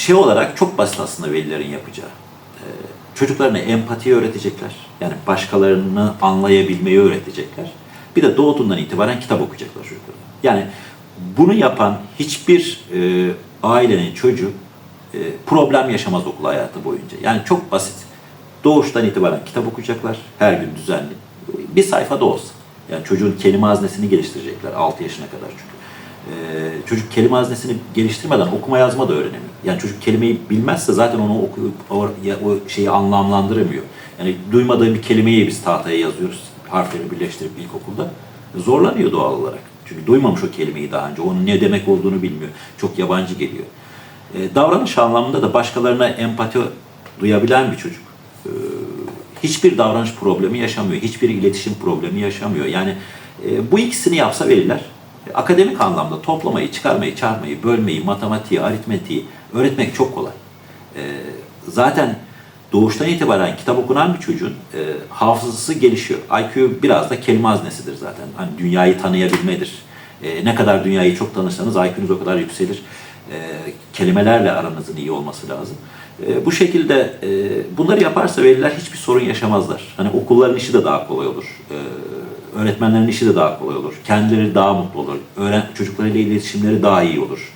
şey olarak çok basit aslında velilerin yapacağı. Ee, çocuklarına empati öğretecekler. Yani başkalarını anlayabilmeyi öğretecekler. Bir de doğduğundan itibaren kitap okuyacaklar çocuklara. Yani bunu yapan hiçbir e, ailenin çocuğu e, problem yaşamaz okul hayatı boyunca. Yani çok basit. Doğuştan itibaren kitap okuyacaklar. Her gün düzenli. Bir sayfa da olsa. Yani çocuğun kelime haznesini geliştirecekler 6 yaşına kadar çünkü. Ee, çocuk kelime haznesini geliştirmeden okuma yazma da öğrenemiyor. Yani çocuk kelimeyi bilmezse zaten onu okuyup o, o şeyi anlamlandıramıyor. Yani duymadığı bir kelimeyi biz tahtaya yazıyoruz. Harfleri birleştirip ilkokulda. Zorlanıyor doğal olarak. Çünkü duymamış o kelimeyi daha önce. Onun ne demek olduğunu bilmiyor. Çok yabancı geliyor. Ee, davranış anlamında da başkalarına empati duyabilen bir çocuk e, hiçbir davranış problemi yaşamıyor. Hiçbir iletişim problemi yaşamıyor. Yani e, bu ikisini yapsa veliler e, akademik anlamda toplamayı, çıkarmayı, çarpmayı, bölmeyi, matematiği, aritmetiği öğretmek çok kolay. E, zaten doğuştan itibaren kitap okunan bir çocuğun e, hafızası gelişiyor. IQ biraz da kelime haznesidir zaten. Hani dünyayı tanıyabilmedir. E, ne kadar dünyayı çok tanırsanız IQ'nuz o kadar yükselir. E, kelimelerle aranızın iyi olması lazım. E, bu şekilde e, bunları yaparsa veliler hiçbir sorun yaşamazlar. Hani okulların işi de daha kolay olur. E, öğretmenlerin işi de daha kolay olur. Kendileri daha mutlu olur. Öğren çocuklarıyla iletişimleri daha iyi olur.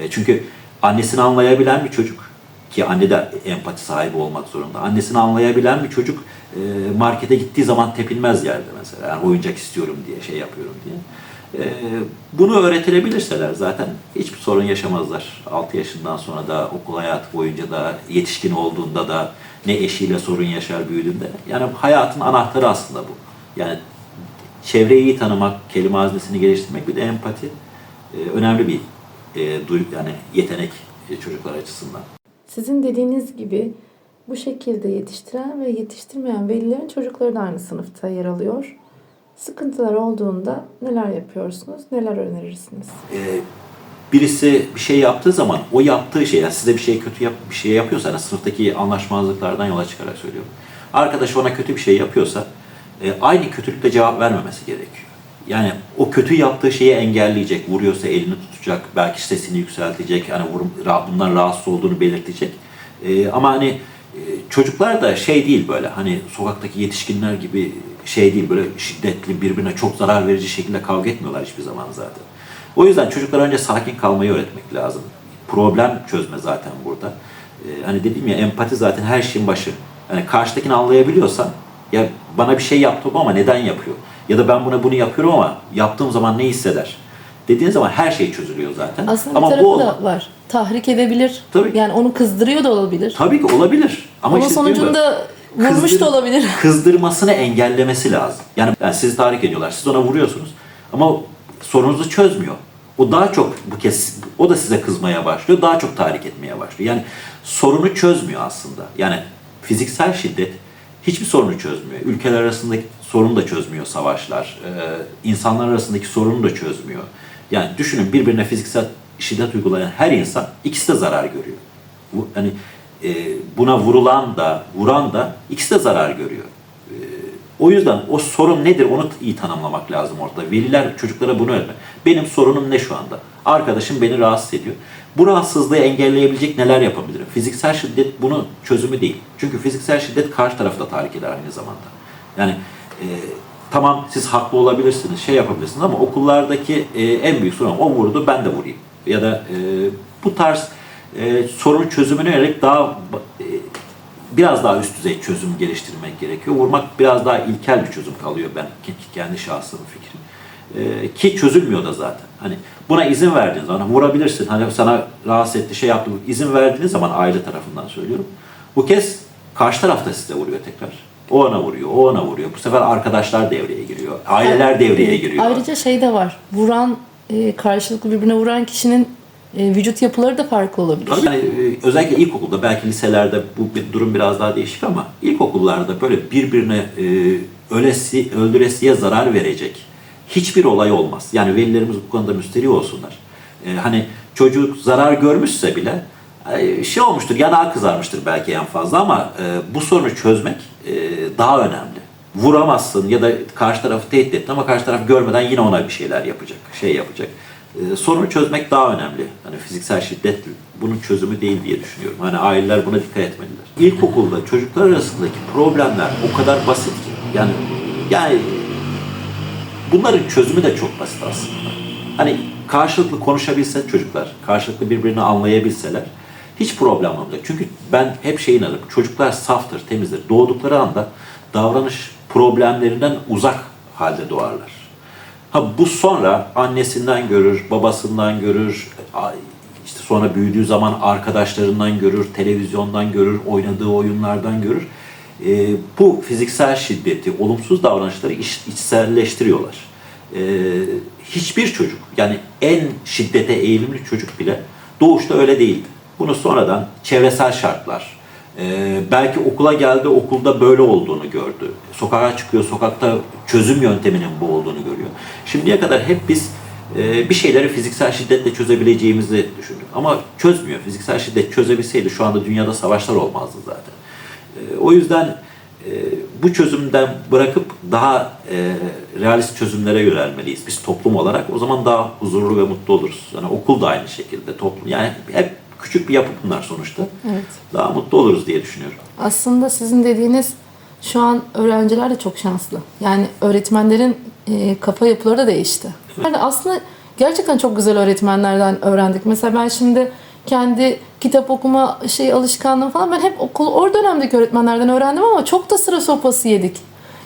E, çünkü annesini anlayabilen bir çocuk ki anne de empati sahibi olmak zorunda. Annesini anlayabilen bir çocuk e, markete gittiği zaman tepinmez yerde mesela. Yani oyuncak istiyorum diye, şey yapıyorum diye. E, bunu öğretilebilirseler zaten hiçbir sorun yaşamazlar. 6 yaşından sonra da okul hayatı boyunca da yetişkin olduğunda da ne eşiyle sorun yaşar büyüdüğünde. Yani hayatın anahtarı aslında bu. Yani çevreyi iyi tanımak, kelime haznesini geliştirmek bir de empati e, önemli bir e, duy, yani yetenek e, çocuklar açısından. Sizin dediğiniz gibi bu şekilde yetiştiren ve yetiştirmeyen velilerin çocukları da aynı sınıfta yer alıyor. Sıkıntılar olduğunda neler yapıyorsunuz, neler önerirsiniz? e, birisi bir şey yaptığı zaman o yaptığı şey, yani size bir şey kötü yap, bir şey yapıyorsa, yani sınıftaki anlaşmazlıklardan yola çıkarak söylüyorum. Arkadaş ona kötü bir şey yapıyorsa e, aynı kötülükle cevap vermemesi gerekiyor. Yani o kötü yaptığı şeyi engelleyecek, vuruyorsa elini tutacak, belki sesini yükseltecek, yani vurum, bundan rahatsız olduğunu belirtecek. E, ama hani e, çocuklar da şey değil böyle hani sokaktaki yetişkinler gibi şey değil böyle şiddetli birbirine çok zarar verici şekilde kavga etmiyorlar hiçbir zaman zaten. O yüzden çocuklara önce sakin kalmayı öğretmek lazım. Problem çözme zaten burada. Ee, hani dediğim ya empati zaten her şeyin başı. Yani karşıdakini anlayabiliyorsan ya bana bir şey yaptı ama neden yapıyor? Ya da ben buna bunu yapıyorum ama yaptığım zaman ne hisseder? Dediğin zaman her şey çözülüyor zaten. Aslında ama bir tarafı bu da var. Tahrik edebilir. Tabii. Yani onu kızdırıyor da olabilir. tabii ki olabilir. Ama Onun işte sonucunda vurmuş kızdır- da olabilir. Kızdırmasını engellemesi lazım. Yani, yani sizi tahrik ediyorlar. Siz ona vuruyorsunuz. Ama o sorununuzu çözmüyor. O daha çok bu kez o da size kızmaya başlıyor. Daha çok tahrik etmeye başlıyor. Yani sorunu çözmüyor aslında. Yani fiziksel şiddet hiçbir sorunu çözmüyor. Ülkeler arasındaki sorunu da çözmüyor savaşlar. Ee, insanlar arasındaki sorunu da çözmüyor. Yani düşünün birbirine fiziksel şiddet uygulayan her insan ikisi de zarar görüyor. Bu, hani buna vurulan da vuran da ikisi de zarar görüyor. E, o yüzden o sorun nedir onu iyi tanımlamak lazım orada. Veliler çocuklara bunu öğretme. Benim sorunum ne şu anda? Arkadaşım beni rahatsız ediyor. Bu rahatsızlığı engelleyebilecek neler yapabilirim? Fiziksel şiddet bunun çözümü değil. Çünkü fiziksel şiddet karşı tarafı da tahrik eder aynı zamanda. Yani e, tamam siz haklı olabilirsiniz, şey yapabilirsiniz ama okullardaki e, en büyük sorun o vurdu ben de vurayım. Ya da e, bu tarz e, sorun çözümüne yönelik daha e, biraz daha üst düzey çözüm geliştirmek gerekiyor. Vurmak biraz daha ilkel bir çözüm kalıyor ben kendi şahsım fikrim. E, ki çözülmüyor da zaten. Hani buna izin verdiğin zaman vurabilirsin. Hani sana rahatsız etti şey yaptı. İzin verdiğiniz zaman aile tarafından söylüyorum. Bu kez karşı taraf da size vuruyor tekrar. O ona vuruyor, o ona vuruyor. Bu sefer arkadaşlar devreye giriyor. Aileler devreye giriyor. Ayrıca şey de var. Vuran, e, karşılıklı birbirine vuran kişinin e, vücut yapıları da farklı olabilir. Tabii yani e, özellikle ilkokulda belki liselerde bu bir durum biraz daha değişik ama ilkokullarda böyle birbirine ölesi, öldüresiye zarar verecek hiçbir olay olmaz. Yani velilerimiz bu konuda müsterih olsunlar. E, hani çocuk zarar görmüşse bile e, şey olmuştur, yanağı kızarmıştır belki en fazla ama e, bu sorunu çözmek e, daha önemli. Vuramazsın ya da karşı tarafı tehdit ettin ama karşı taraf görmeden yine ona bir şeyler yapacak, şey yapacak. E, sorunu çözmek daha önemli. Hani fiziksel şiddet bunun çözümü değil diye düşünüyorum. Hani aileler buna dikkat etmeliler. İlkokulda çocuklar arasındaki problemler o kadar basit ki. Yani yani bunların çözümü de çok basit aslında. Hani karşılıklı konuşabilse çocuklar, karşılıklı birbirini anlayabilseler hiç problem olmayacak. Çünkü ben hep şeyin inanırım. Çocuklar saftır, temizdir. Doğdukları anda davranış problemlerinden uzak halde doğarlar. Ha bu sonra annesinden görür, babasından görür, işte sonra büyüdüğü zaman arkadaşlarından görür, televizyondan görür, oynadığı oyunlardan görür. Ee, bu fiziksel şiddeti, olumsuz davranışları iç, içselleştiriyorlar. Ee, hiçbir çocuk, yani en şiddete eğilimli çocuk bile doğuşta öyle değildi. Bunu sonradan çevresel şartlar, ee, belki okula geldi, okulda böyle olduğunu gördü. Sokağa çıkıyor, sokakta çözüm yönteminin bu olduğunu görüyor. Şimdiye kadar hep biz e, bir şeyleri fiziksel şiddetle çözebileceğimizi düşündük. Ama çözmüyor. Fiziksel şiddet çözebilseydi şu anda dünyada savaşlar olmazdı zaten. E, o yüzden e, bu çözümden bırakıp daha e, realist çözümlere yönelmeliyiz biz toplum olarak. O zaman daha huzurlu ve mutlu oluruz. Yani okul da aynı şekilde toplum. Yani hep küçük bir yapı bunlar sonuçta. Evet. Daha mutlu oluruz diye düşünüyorum. Aslında sizin dediğiniz şu an öğrenciler de çok şanslı. Yani öğretmenlerin e, kafa yapıları da değişti. Yani aslında gerçekten çok güzel öğretmenlerden öğrendik. Mesela ben şimdi kendi kitap okuma şey alışkanlığım falan ben hep okul o dönemdeki öğretmenlerden öğrendim ama çok da sıra sopası yedik.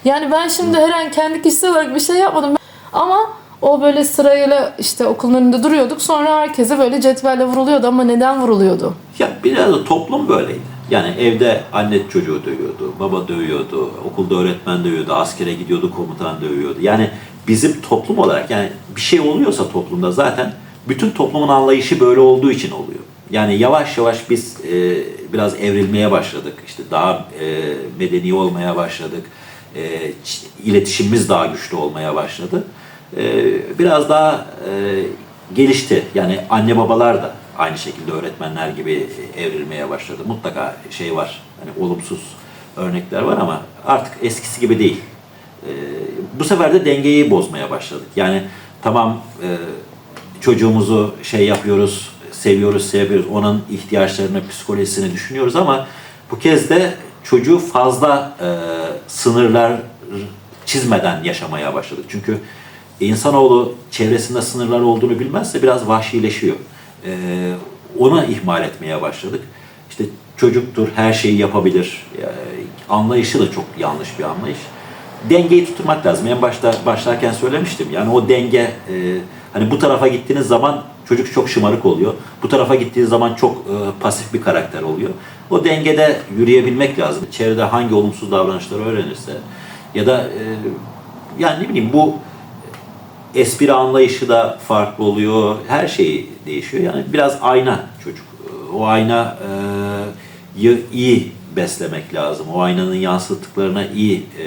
Yani ben şimdi her an kendi kişisel olarak bir şey yapmadım. Ama o böyle sırayla işte okulun önünde duruyorduk. Sonra herkese böyle cetvelle vuruluyordu ama neden vuruluyordu? Ya biraz da toplum böyleydi. Yani evde anne çocuğu dövüyordu, baba dövüyordu, okulda öğretmen dövüyordu, askere gidiyordu, komutan dövüyordu. Yani bizim toplum olarak yani bir şey oluyorsa toplumda zaten bütün toplumun anlayışı böyle olduğu için oluyor. Yani yavaş yavaş biz e, biraz evrilmeye başladık. İşte daha e, medeni olmaya başladık. E, iletişimimiz daha güçlü olmaya başladı. E, biraz daha e, gelişti. Yani anne babalar da aynı şekilde öğretmenler gibi evrilmeye başladı. Mutlaka şey var, hani olumsuz örnekler var ama artık eskisi gibi değil. Ee, bu sefer de dengeyi bozmaya başladık. Yani tamam e, çocuğumuzu şey yapıyoruz, seviyoruz, seviyoruz. Onun ihtiyaçlarını, psikolojisini düşünüyoruz ama bu kez de çocuğu fazla e, sınırlar çizmeden yaşamaya başladık. Çünkü insanoğlu çevresinde sınırlar olduğunu bilmezse biraz vahşileşiyor. Ee, onu ihmal etmeye başladık. İşte çocuktur, her şeyi yapabilir. Yani anlayışı da çok yanlış bir anlayış. Dengeyi tutturmak lazım. En başta başlarken söylemiştim. Yani o denge, e, hani bu tarafa gittiğiniz zaman çocuk çok şımarık oluyor. Bu tarafa gittiğiniz zaman çok e, pasif bir karakter oluyor. O dengede yürüyebilmek lazım. Çevrede hangi olumsuz davranışları öğrenirse ya da e, yani ne bileyim bu espri anlayışı da farklı oluyor. Her şey değişiyor. Yani biraz ayna çocuk. O ayna e, iyi beslemek lazım. O aynanın yansıttıklarına iyi e,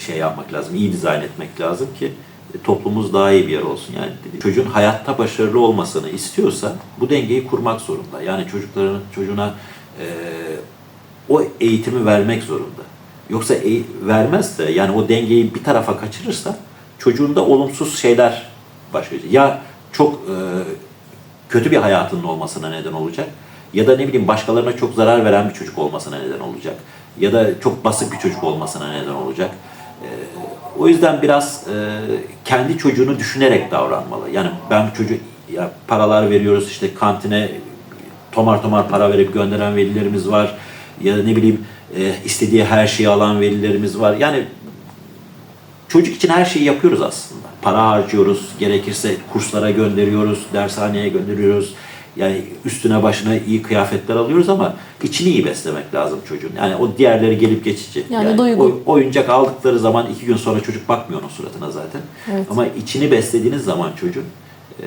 şey yapmak lazım. iyi dizayn etmek lazım ki toplumumuz daha iyi bir yer olsun. Yani çocuğun hayatta başarılı olmasını istiyorsa bu dengeyi kurmak zorunda. Yani çocukların çocuğuna e, o eğitimi vermek zorunda. Yoksa eğ- vermezse yani o dengeyi bir tarafa kaçırırsa çocuğunda olumsuz şeyler başlayacak. Ya çok e, kötü bir hayatının olmasına neden olacak ya da ne bileyim başkalarına çok zarar veren bir çocuk olmasına neden olacak ya da çok basık bir çocuk olmasına neden olacak. E, o yüzden biraz e, kendi çocuğunu düşünerek davranmalı. Yani ben çocuğu ya paralar veriyoruz işte kantine tomar tomar para verip gönderen velilerimiz var. Ya da ne bileyim e, istediği her şeyi alan velilerimiz var. Yani çocuk için her şeyi yapıyoruz aslında. Para harcıyoruz, gerekirse kurslara gönderiyoruz, dershaneye gönderiyoruz. Yani üstüne başına iyi kıyafetler alıyoruz ama içini iyi beslemek lazım çocuğun. Yani o diğerleri gelip geçici. Yani duygu. oy- oyuncak aldıkları zaman iki gün sonra çocuk bakmıyor onun suratına zaten. Evet. Ama içini beslediğiniz zaman çocuğun e,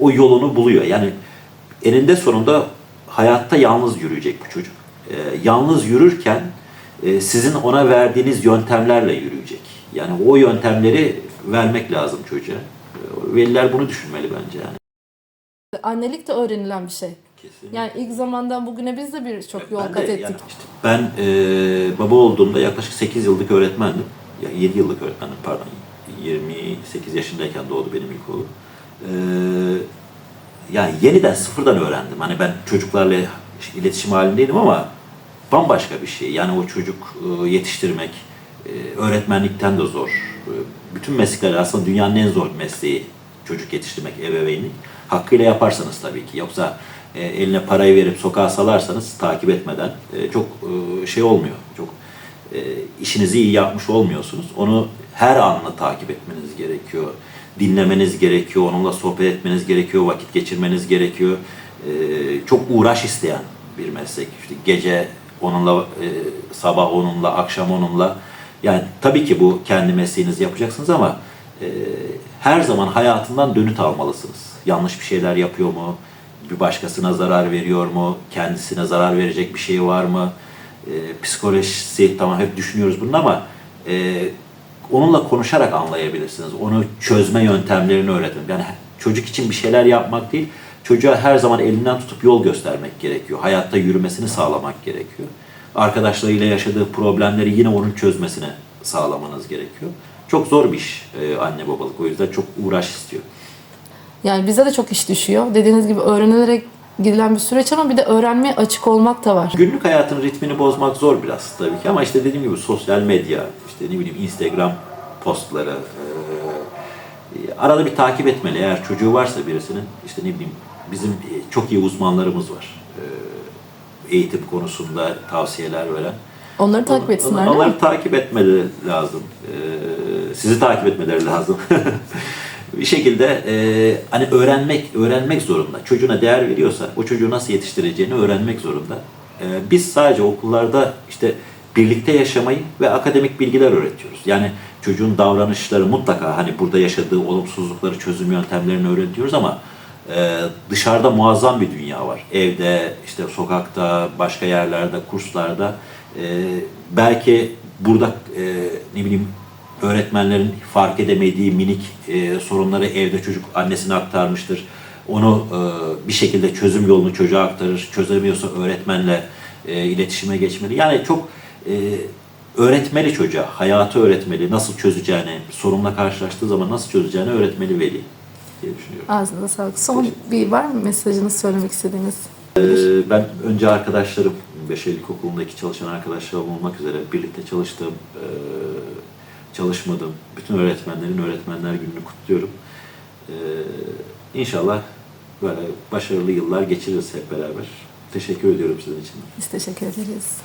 o yolunu buluyor. Yani eninde sonunda hayatta yalnız yürüyecek bu çocuk. E, yalnız yürürken e, sizin ona verdiğiniz yöntemlerle yürüyecek. Yani o yöntemleri vermek lazım çocuğa. Veliler bunu düşünmeli bence yani. Annelik de öğrenilen bir şey. Kesinlikle. Yani ilk zamandan bugüne biz de birçok yol Ben de kat ettik. yani işte ben e, baba olduğumda yaklaşık 8 yıllık öğretmendim. Ya 7 yıllık öğretmendim pardon. 28 yaşındayken doğdu benim ilk oğlum. E, yani yeniden sıfırdan öğrendim. Hani ben çocuklarla iletişim halindeydim ama bambaşka bir şey. Yani o çocuk e, yetiştirmek e, öğretmenlikten de zor. E, Bütün meslekler aslında dünyanın en zor mesleği çocuk yetiştirmek, ebeveynlik. Hakkıyla yaparsanız tabii ki. Yoksa e, eline parayı verip sokağa salarsanız takip etmeden e, çok e, şey olmuyor. Çok e, işinizi iyi yapmış olmuyorsunuz. Onu her anla takip etmeniz gerekiyor. Dinlemeniz gerekiyor, onunla sohbet etmeniz gerekiyor, vakit geçirmeniz gerekiyor. E, çok uğraş isteyen bir meslek. İşte gece onunla, e, sabah onunla, akşam onunla. Yani tabii ki bu kendi mesleğinizi yapacaksınız ama e, her zaman hayatından dönüt almalısınız. Yanlış bir şeyler yapıyor mu? Bir başkasına zarar veriyor mu? Kendisine zarar verecek bir şey var mı? E, psikolojisi tamam hep düşünüyoruz bunu ama e, onunla konuşarak anlayabilirsiniz. Onu çözme yöntemlerini öğretin. Yani çocuk için bir şeyler yapmak değil, çocuğa her zaman elinden tutup yol göstermek gerekiyor. Hayatta yürümesini sağlamak gerekiyor. Arkadaşlarıyla yaşadığı problemleri yine onun çözmesini sağlamanız gerekiyor. Çok zor bir iş e, anne babalık. O yüzden çok uğraş istiyor. Yani bize de çok iş düşüyor. Dediğiniz gibi öğrenilerek gidilen bir süreç ama bir de öğrenmeye açık olmak da var. Günlük hayatın ritmini bozmak zor biraz tabii ki ama işte dediğim gibi sosyal medya, işte ne bileyim Instagram postları, e, arada bir takip etmeli. Eğer çocuğu varsa birisinin işte ne bileyim bizim e, çok iyi uzmanlarımız var. E, eğitim konusunda tavsiyeler veren. Onları takip etsinler mi? Onları takip etmeleri lazım. Ee, sizi takip etmeleri lazım. bir şekilde e, hani öğrenmek öğrenmek zorunda. Çocuğuna değer veriyorsa o çocuğu nasıl yetiştireceğini öğrenmek zorunda. Ee, biz sadece okullarda işte birlikte yaşamayı ve akademik bilgiler öğretiyoruz. Yani çocuğun davranışları mutlaka hani burada yaşadığı olumsuzlukları çözüm yöntemlerini öğretiyoruz ama e, dışarıda muazzam bir dünya var. Evde, işte sokakta, başka yerlerde, kurslarda. E, belki burada e, ne bileyim öğretmenlerin fark edemediği minik e, sorunları evde çocuk annesine aktarmıştır. Onu e, bir şekilde çözüm yolunu çocuğa aktarır. Çözemiyorsa öğretmenle e, iletişime geçmeli. Yani çok e, öğretmeli çocuğa, hayatı öğretmeli, nasıl çözeceğini, sorunla karşılaştığı zaman nasıl çözeceğini öğretmeli veli diye düşünüyorum. Ağzınıza sağlık. Son bir var mı mesajınız söylemek istediğiniz? Ee, ben önce arkadaşlarım, Beşerilik Okulu'ndaki çalışan arkadaşlarım olmak üzere birlikte çalıştığım, e, çalışmadığım bütün öğretmenlerin Öğretmenler Günü'nü kutluyorum. Ee, İnşallah böyle başarılı yıllar geçiririz hep beraber. Teşekkür ediyorum sizin için. Biz teşekkür ederiz.